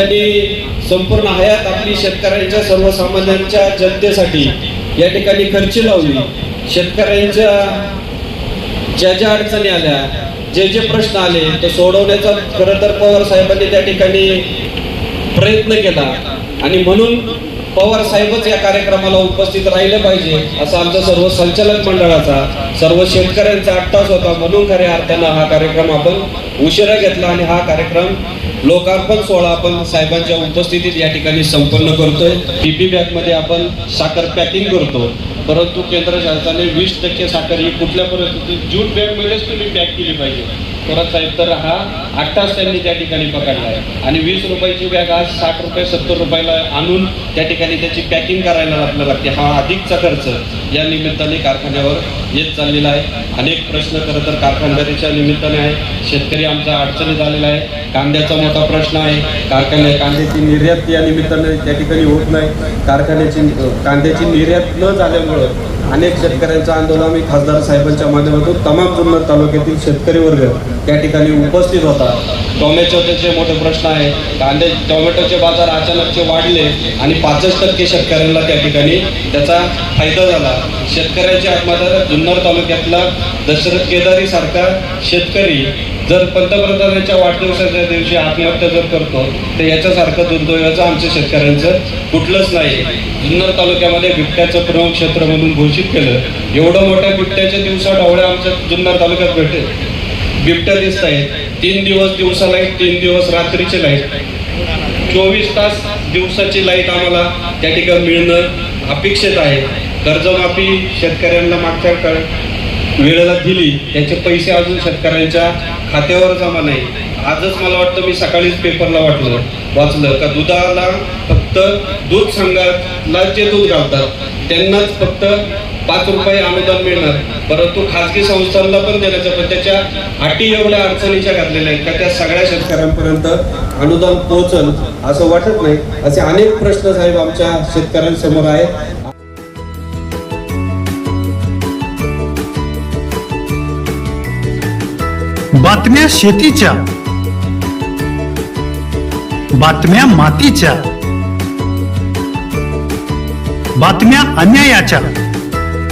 त्यांनी संपूर्ण हयात आपली शेतकऱ्यांच्या सर्वसामान्यांच्या जनतेसाठी या ठिकाणी खर्ची लावली. शेतकऱ्यांच्या ज्या ज्या अडचणी आल्या जे जे प्रश्न आले ते सोडवण्याचा खरं तर पवार साहेबांनी त्या ठिकाणी प्रयत्न केला. आणि म्हणून पवार साहेबच या कार्यक्रमाला उपस्थित राहिले पाहिजे असा आमचा सर्व संचालक मंडळाचा सर्व शेतकऱ्यांचा अट्टाच होता. म्हणून खऱ्या अर्थानं हा कार्यक्रम आपण उशिरा घेतला आणि हा कार्यक्रम लोकार्पण सोहळा आपण साहेबांच्या उपस्थितीत या ठिकाणी संपन्न करतोय. पीपी बॅगमध्ये आपण साखर पॅकिंग करतो. परंतु केंद्र शासनाने वीस टक्के साखर ही कुठल्या परिस्थितीत ज्यूट बॅग मध्येच तुम्ही पॅक केली पाहिजे. परत साहेब तर हा आठ्ठाच त्यांनी त्या ठिकाणी पकडला आहे. आणि वीस रुपयाची बॅग आज साठ रुपये सत्तर रुपयाला आणून त्या ठिकाणी त्याची पॅकिंग करायला आपल्याला लागते हा अधिकचा खर्च या निमित्ताने कारखान्यावर येत चाललेला आहे. अनेक प्रश्न खरं तर कारखानदारीच्या निमित्ताने आहे शेतकरी आमचा अडचणीत आलेला आहे. कांद्याचा मोठा प्रश्न आहे. कारखान्या कांद्याची निर्यात या निमित्ताने त्या ठिकाणी होत नाही. कारखान्याची कांद्याची निर्यात न झाल्यामुळं अनेक शेतकऱ्यांचं आंदोलन आम्ही खासदार साहेबांच्या माध्यमातून तमाम जुन्नर तालुक्यातील शेतकरी वर्ग त्या ठिकाणी उपस्थित होता. टोमॅटोचे मोठे प्रश्न आहे. कांदे टोमॅटोचे बाजार अचानकचे वाढले आणि पाचच टक्के शेतकऱ्यांना त्या ठिकाणी त्याचा फायदा झाला. शेतकऱ्याच्या आत्महत्या जुन्नर तालुक्यातला दशरथ केदारीसारखा शेतकरी जर पंतप्रधानांच्या वाढदिवसाच्या दिवशी आत्महत्या जर करतो तर याच्यासारखं दुर्दैवाचं आमच्या शेतकऱ्यांचं कुठलंच नाही जुन्नर तालुक्यामध्ये बिबट्याचं प्रमुख क्षेत्र म्हणून घोषित केलं. एवढं मोठ्या बिबट्याच्या दिवसा डावळ्या आमच्या जुन्नर तालुक्यात भेटेल. बिबट्या दिसत आहेत. तीन दिवस दिवसा लाइट तीन दिवस रात्रीची लाइट चोवीस तास दिवसाची लाइट आम्हाला त्या ठिकाणी मिळणं अपेक्षित आहे. कर्जमाफी शेतकऱ्यांना मागच्या काळ वेळेला दिली. त्याचे पैसे अजून शेतकऱ्यांच्या खात्यावर जमा नाही. आजच मला वाटतं मी सकाळीच पेपरला वाटलं वाचलं का दुधाला फक्त दूध संघाला जे दूध घालतात त्यांनाच फक्त पाच रुपये अनुदान मिळणार. परंतु खाजगी संस्थांना पण देण्याचं पण त्याच्या अटी एवढ्या अडचणीच्या घातलेल्या आहेत का त्या सगळ्या शेतकऱ्यांपर्यंत अनुदान पोहोचल असं वाटत नाही. असे अनेक प्रश्न साहेब आमच्या शेतकऱ्यांसमोर आहेत. बातम्या शेतीच्या. बातम्या मातीच्या. बातम्या अन्यायाच्या.